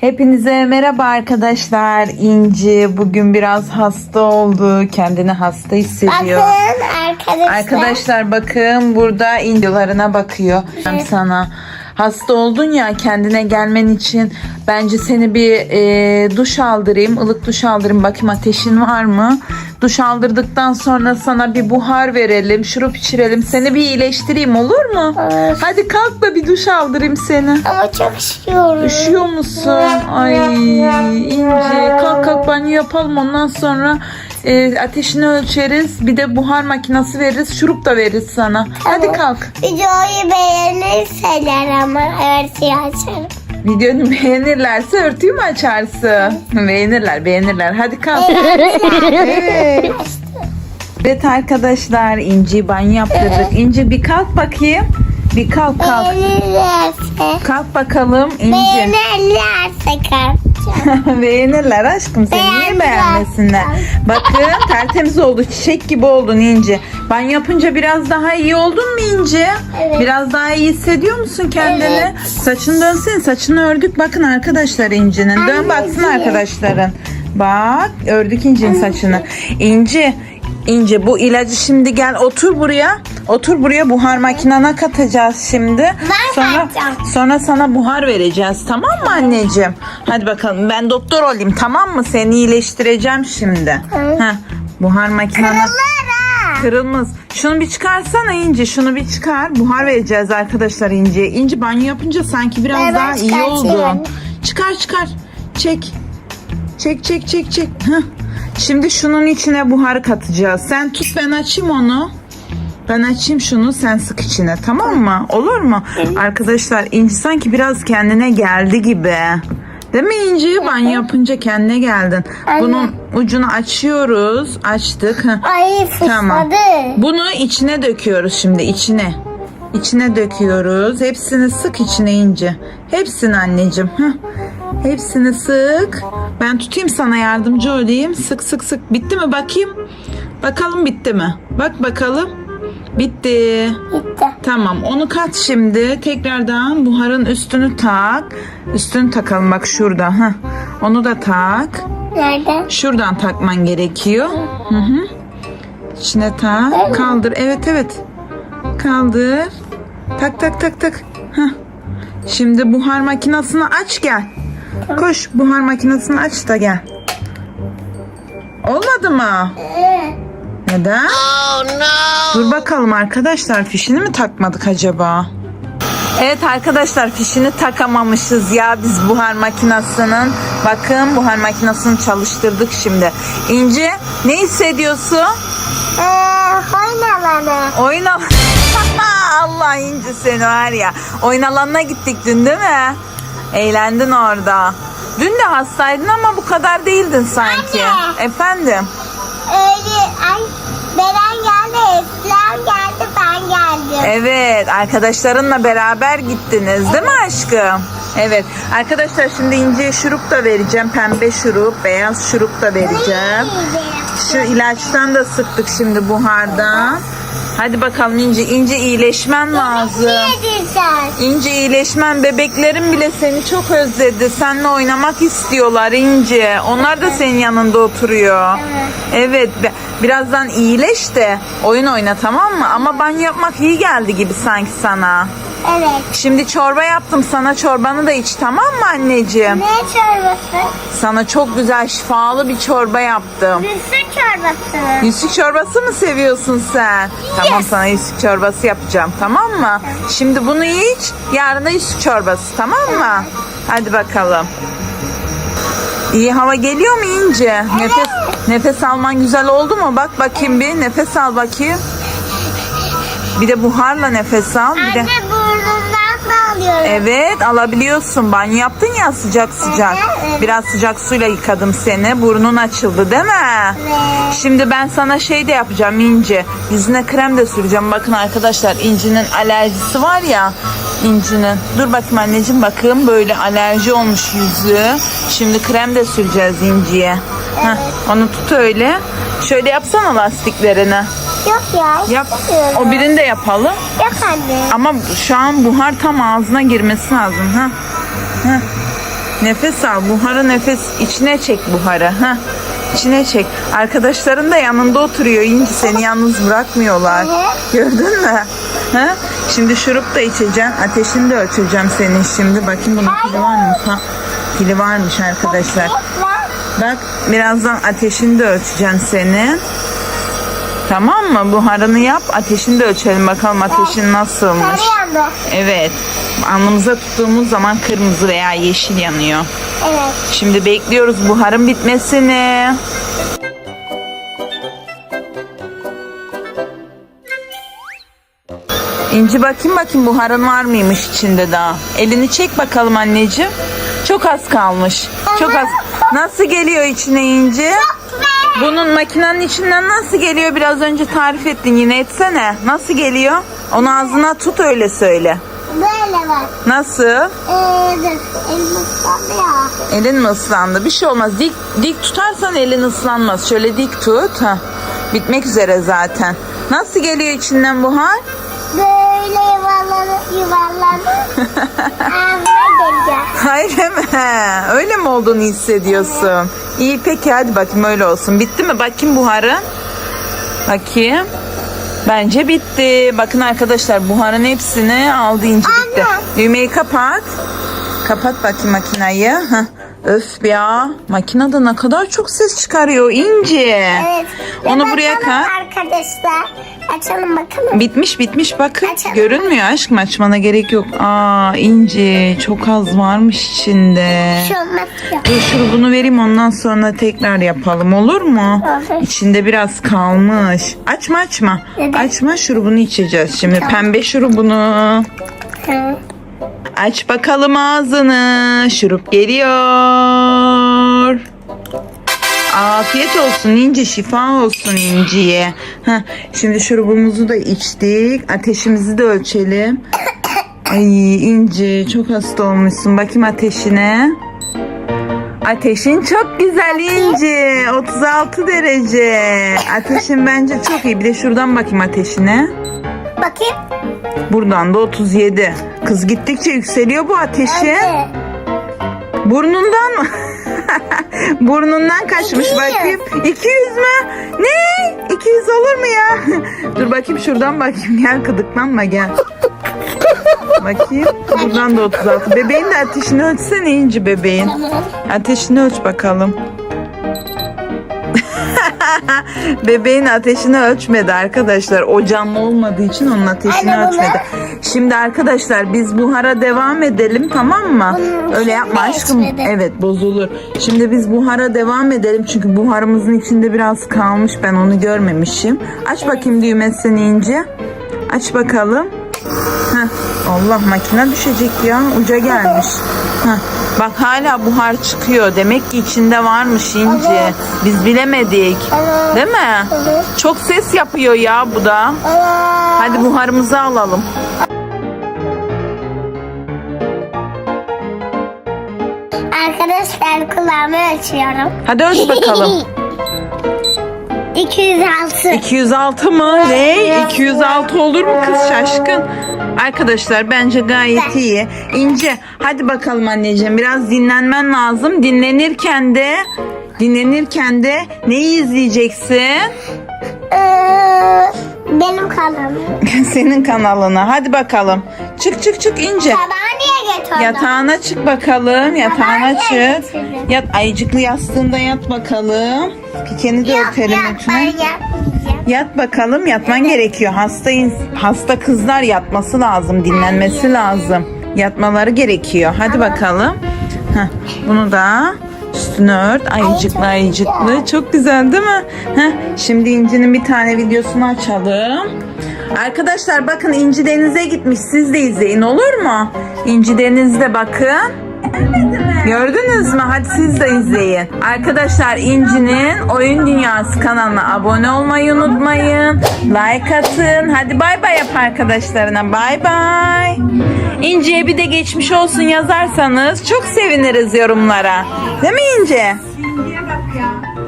Hepinize merhaba arkadaşlar. İnci bugün biraz hasta oldu. Kendini hasta hissediyor. Bakın arkadaşlar. Arkadaşlar bakın burada İncilarına bakıyor. Ben sana hasta oldun ya kendine gelmen için bence seni bir e, duş aldırayım. ılık duş aldırayım. Bakayım ateşin var mı? Duş aldırdıktan sonra sana bir buhar verelim. Şurup içirelim. Seni bir iyileştireyim olur mu? Olur. Hadi kalk da bir duş aldırayım seni. Ama çok üşüyorum. Üşüyor musun? Ay İnci kalk kalk banyo yapalım ondan sonra e, ateşini ölçeriz. Bir de buhar makinesi veririz. Şurup da veririz sana. Hadi kalk. Videoyu beğenirseler ama örtüyü açarım. Videonu beğenirlerse örtüyü mü açarsın? Beğenirler beğenirler. Hadi kalk. Evet. Evet arkadaşlar İnci banyo yaptırdık. İnci bir kalk bakayım. Bir kalk kalk. Beğenirlerse. Kalk bakalım İnci. Beğenirlerse kalkacağım. Beğenirler aşkım seni niye beğenmesinler? Bakın tertemiz oldu çiçek gibi oldun İnci. Banyo yapınca biraz daha iyi oldun mu İnci? Evet. Biraz daha iyi hissediyor musun kendini? Evet. Saçını dönsene saçını ördük bakın arkadaşlar İnci'nin. Dön baksın arkadaşların. Bak ördük İnci'nin saçını. İnci İnci bu ilacı şimdi gel otur buraya. Otur buraya buhar makinana katacağız şimdi. sonra katacağım. sonra sana buhar vereceğiz tamam mı anneciğim? Hadi bakalım ben doktor olayım tamam mı? Seni iyileştireceğim şimdi. Tamam. Heh, buhar makinana Lara. kırılmaz. Şunu bir çıkarsana İnci. Şunu bir çıkar. Buhar vereceğiz arkadaşlar İnci'ye. İnci banyo yapınca sanki biraz Ben daha iyi oldu. Çıkar çıkar. Çek. Çek çek çek çek. Heh. Şimdi şunun içine buhar katacağız. Sen tut ben açayım onu. Ben açayım şunu sen sık içine tamam mı? Olur mu? Arkadaşlar İnci sanki biraz kendine geldi gibi. Değil mi İnci? Banyo yapınca kendine geldin. Anne. Bunun ucunu açıyoruz. Açtık. Ay fısladı. Tamam. Bunu içine döküyoruz şimdi içine. İçine döküyoruz. Hepsini sık içine ince. Hepsini anneciğim. Heh. Hepsini sık. Ben tutayım sana yardımcı olayım. Sık sık sık. Bitti mi bakayım? Bakalım bitti mi? Bak bakalım. Bitti. Gitti. Tamam onu kat şimdi. Tekrardan buharın üstünü tak. Üstünü takalım bak şurada. Heh. Onu da tak. Nerede? Şuradan takman gerekiyor. Hı hı. İçine tak. Kaldır. Evet evet. Kaldır. Tak tak tak tak. Heh. Şimdi buhar makinesini aç gel. Koş buhar makinesini aç da gel. Olmadı mı? Ee, Neden? Dur bakalım arkadaşlar fişini mi takmadık acaba? Evet arkadaşlar fişini takamamışız ya biz buhar makinesinin. Bakın buhar makinesini çalıştırdık şimdi. İnci ne hissediyorsun? Ee, oyun alanı. Oyun al- Allah İnci seni var ya. Oyun alanına gittik dün değil mi? Eğlendin orada. Dün de hastaydın ama bu kadar değildin sanki. Anne. Efendim? Öyle ay Beren geldi, Eslem geldi, ben geldim. Evet arkadaşlarınla beraber gittiniz değil mi aşkım? Evet arkadaşlar şimdi İnci'ye şurup da vereceğim. Pembe şurup, beyaz şurup da vereceğim. Şu ilaçtan da sıktık şimdi buhardan. Hadi bakalım İnci. İnci iyileşmen lazım. Yedireceğiz. İnci iyileşmen bebeklerin bile seni çok özledi. Seninle oynamak istiyorlar İnci. Onlar da senin yanında oturuyor. Evet. be- birazdan iyileş de oyun oyna tamam mı? Ama banyo yapmak iyi geldi gibi sanki sana. Evet. Şimdi çorba yaptım sana çorbanı da iç tamam mı anneciğim? Ne çorbası? Sana çok güzel şifalı bir çorba yaptım. Rüsü çorbası. Yusuf çorbası mı seviyorsun sen? Tamam sana Yusuf çorbası yapacağım tamam mı? Şimdi bunu iç yarın da Yusuf çorbası tamam mı? Hadi bakalım. İyi hava geliyor mu İnce? Nefes nefes alman güzel oldu mu? Bak bakayım bir nefes al bakayım. Bir de buharla nefes al. Bir de Da alıyorum. Evet alabiliyorsun. Banyo yaptın ya sıcak sıcak. Evet. Biraz sıcak suyla yıkadım seni. Burnun açıldı değil mi? Evet. Şimdi ben sana şey de yapacağım İnci. Yüzüne krem de süreceğim. Bakın arkadaşlar İnci'nin alerjisi var ya. İnci'nin. Dur bakayım anneciğim bakın böyle alerji olmuş yüzü. Şimdi krem de süreceğiz İnci'ye. Heh, onu tut öyle. Şöyle yapsana lastiklerini. Yok ya. Yap. istemiyorum. O birini de yapalım. Anne. Ama şu an buhar tam ağzına girmesi lazım. Ha? Ha. Nefes al. Buharı nefes içine çek buharı. Ha. İçine çek. Arkadaşların da yanında oturuyor. İnci seni yalnız bırakmıyorlar. Gördün mü? Ha? Şimdi şurup da içeceğim. Ateşini de ölçeceğim senin şimdi. Bakayım bunun pili var mı? Ha, pili varmış arkadaşlar. Bak birazdan ateşini de ölçeceğim senin. Tamam mı? Buharını yap. Ateşini de ölçelim bakalım ateşin nasılmış. Yandı. Evet. Alnımıza tuttuğumuz zaman kırmızı veya yeşil yanıyor. Evet. Şimdi bekliyoruz buharın bitmesini. İnci bakayım bakayım buharın var mıymış içinde daha. Elini çek bakalım anneciğim. Çok az kalmış. Çok az. Nasıl geliyor içine İnci? Bunun makinenin içinden nasıl geliyor? Biraz önce tarif ettin yine etsene. Nasıl geliyor? Onu ağzına tut öyle söyle. Böyle var. Nasıl? Ee, dur. Elim ıslandı ya. Elin mi ıslandı? Bir şey olmaz. Dik dik tutarsan elin ıslanmaz. Şöyle dik tut. Ha. Bitmek üzere zaten. Nasıl geliyor içinden buhar? Böyle yuvarlanıp yuvarlanıp ağzına gelecek. Hayır mi? Öyle mi olduğunu hissediyorsun? İyi peki hadi bakayım öyle olsun. Bitti mi? Bakayım buharın. Bakayım. Bence bitti. Bakın arkadaşlar buharın hepsini aldı ince bitti. Düğmeyi kapat. Kapat bakayım makinayı. Hah. Öf ya. Makinede ne kadar çok ses çıkarıyor ince. Evet. Onu buraya kat. Arkadaşlar açalım bakalım. Bitmiş bitmiş bakın. Açalım. Görünmüyor aşkım açmana gerek yok. Aa ince çok az varmış içinde. Bir şey. Dur şurubunu vereyim ondan sonra tekrar yapalım olur mu? Olur. İçinde biraz kalmış. Açma açma. Neden? Açma şurubunu içeceğiz şimdi. Tamam. Pembe şurubunu. Tamam. Aç bakalım ağzını. Şurup geliyor. Afiyet olsun ince şifa olsun inciye. Heh, şimdi şurubumuzu da içtik. Ateşimizi de ölçelim. Ay inci çok hasta olmuşsun. Bakayım ateşine. Ateşin çok güzel inci. 36 derece. Ateşin bence çok iyi. Bir de şuradan bakayım ateşine. Bakayım. Buradan da 37. Kız gittikçe yükseliyor bu ateşi. Hadi. Burnundan mı? Burnundan kaçmış 200. bakayım. 200 mü? Ne? 200 olur mu ya? Dur bakayım şuradan bakayım. Gel gıdıklanma gel. bakayım. Buradan da 36. Bebeğin de ateşini ölçsene inci bebeğin. Ateşini ölç bakalım. Bebeğin ateşini ölçmedi arkadaşlar. O canlı olmadığı için onun ateşini Anne, bunu- ölçmedi. Şimdi arkadaşlar biz buhara devam edelim tamam mı? Bunun Öyle yapma aşkım. ölçmedi. Evet bozulur. Şimdi biz buhara devam edelim çünkü buharımızın içinde biraz kalmış. Ben onu görmemişim. Aç bakayım düğmesini ince. Aç bakalım. Heh. Allah makine düşecek ya. Uca gelmiş. Heh. Bak hala buhar çıkıyor. Demek ki içinde varmış. Evet. Biz bilemedik. Evet. Değil mi? Evet. Çok ses yapıyor ya bu da. Evet. Hadi buharımızı alalım. Arkadaşlar kulağımı ölçüyorum. Hadi ölç bakalım. 206. 206 mı? Ne? 206 olur mu kız şaşkın? Arkadaşlar bence gayet iyi. İnce hadi bakalım anneciğim biraz dinlenmen lazım. Dinlenirken de dinlenirken de neyi izleyeceksin? Ee, benim kanalım. Senin kanalına. Hadi bakalım. Çık çık çık ince. Tabağı getirdin? Yatağına çık bakalım. Yatağına çık. getirin. Yat ayıcıklı yastığında yat bakalım. Pikeni de Yok, örtelim yok, lütfen. Yat bakalım yatman gerekiyor. Hasta hasta kızlar yatması lazım, dinlenmesi lazım. Yatmaları gerekiyor. Hadi bakalım. Heh, bunu da üstüne ört. Ayıcıklı ayıcıklı. Çok güzel değil mi? Heh, şimdi İnci'nin bir tane videosunu açalım. Arkadaşlar bakın İnci denize gitmiş. Siz de izleyin olur mu? İnci denizde bakın. Gördünüz mü? Hadi siz de izleyin. Arkadaşlar İnci'nin Oyun Dünyası kanalına abone olmayı unutmayın. Like atın. Hadi bay bay yap arkadaşlarına. Bay bay. İnci'ye bir de geçmiş olsun yazarsanız çok seviniriz yorumlara. Değil mi İnci?